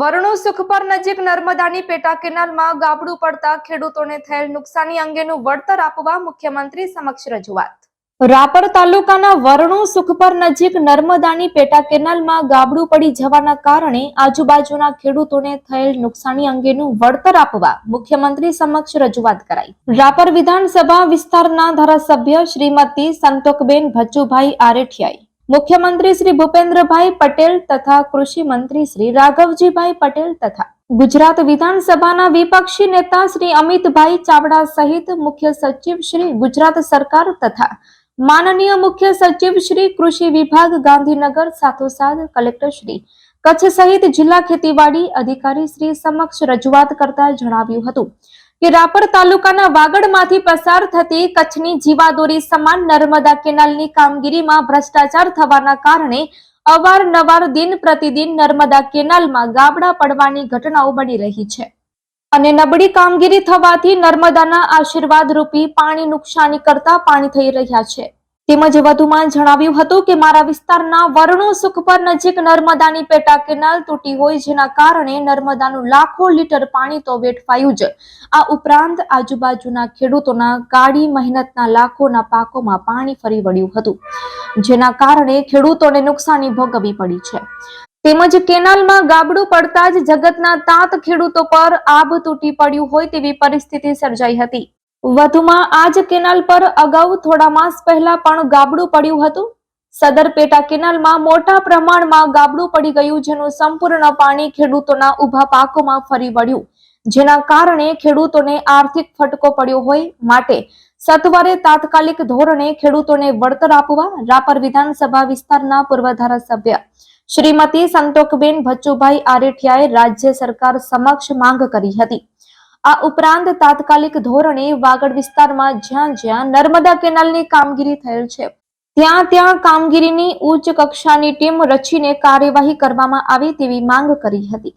વરણુ સુખપર નજીક નર્મદાની પેટા કેનાલમાં ગાબડું પડતા ખેડૂતોને થયેલ નુકસાની અંગેનું વળતર આપવા મુખ્યમંત્રી સમક્ષ રજૂઆત. રાપર તાલુકાના વરણુ સુખપર નજીક નર્મદાની પેટા કેનાલમાં ગાબડું પડી જવાના કારણે આજુબાજુના ખેડૂતોને થયેલ નુકસાની અંગેનું વળતર આપવા મુખ્યમંત્રી સમક્ષ રજૂઆત કરાઈ. રાપર વિધાનસભા વિસ્તારના ધારાસભ્ય શ્રીમતી સંતોકબેન ભચુભાઈ આરેઠિયાએ મુખ્યમંત્રી શ્રી ભૂપેન્દ્રભાઈ પટેલ તથા કૃષિ મંત્રી શ્રી રાઘવજીભાઈ પટેલ તથા ગુજરાત વિધાનસભાના વિપક્ષી નેતા શ્રી અમિતભાઈ ચાવડા સહિત મુખ્ય સચિવ શ્રી ગુજરાત સરકાર તથા માનનીય મુખ્ય સચિવ શ્રી કૃષિ વિભાગ ગાંધીનગર સાથોસાથ કલેક્ટર શ્રી કચ્છ સહિત જિલ્લા ખેતીવાડી અધિકારી શ્રી સમક્ષ રજૂઆત કરતા જણાવ્યું હતું. કે રાપર તાલુકાના વાગડમાંથી પસાર થતી કચ્છની જીવાદોરી સમાન નર્મદા કેનાલની કામગીરીમાં ભ્રષ્ટાચાર થવાના કારણે અવારનવાર દિન પ્રતિદિન નર્મદા કેનાલમાં ગાબડા પડવાની ઘટનાઓ બની રહી છે. અને નબળી કામગીરી થવાથી નર્મદાના આશીર્વાદ રૂપી પાણી નુકસાની કરતા પાણી થઈ રહ્યા છે. તેમજ વધુમાં જણાવ્યું હતું કે મારા વિસ્તારના વરણુ સુખપર નજીક નર્મદાની પેટા કેનાલ તૂટી હોય જેના કારણે નર્મદાનું લાખો લીટર પાણી તો વેઠવાયું જ. આ ઉપરાંત આજુબાજુના ખેડૂતોના કાળી મહેનતના લાખોના પાકોમાં પાણી ફરી વળ્યું હતું, જેના કારણે ખેડૂતોને નુકસાની ભોગવવી પડી છે. તેમજ કેનાલમાં ગાબડું પડતા જ જગતના તાત ખેડૂતો પર આભ તૂટી પડ્યું હોય તેવી પરિસ્થિતિ સર્જાઈ હતી. વધુમાં આ જ કેનાલ પર અગાઉ થોડા માસ પહેલા પણ ગાબડું પડ્યું હતું. સદર પેટા કેનાલમાં મોટા પ્રમાણમાં ગાબડું પડી ગયું, જેનું સંપૂર્ણ પાણી ખેડૂતોના ઊભા પાકોમાં ફરી વળ્યું, જેના કારણે ખેડૂતોને આર્થિક ફટકો પડ્યો હોય માટે સત્વરે તાત્કાલિક ધોરણે ખેડૂતોને વળતર આપવા રાપર વિધાનસભા વિસ્તારના પૂર્વ ધારાસભ્ય શ્રીમતી સંતોકબેન ભચ્ચુભાઈ આરેઠિયાએ રાજ્ય સરકાર સમક્ષ માંગ કરી હતી. આ ઉપરાંત તાત્કાલિક ધોરણે વાગડ વિસ્તારમાં જ્યાં જ્યાં નર્મદા કેનાલની કામગીરી થયેલ છે, ત્યાં ત્યાં કામગીરીની ઉચ્ચ કક્ષાની ટીમ રચીને કાર્યવાહી કરવામાં આવે તેવી માંગ કરી હતી.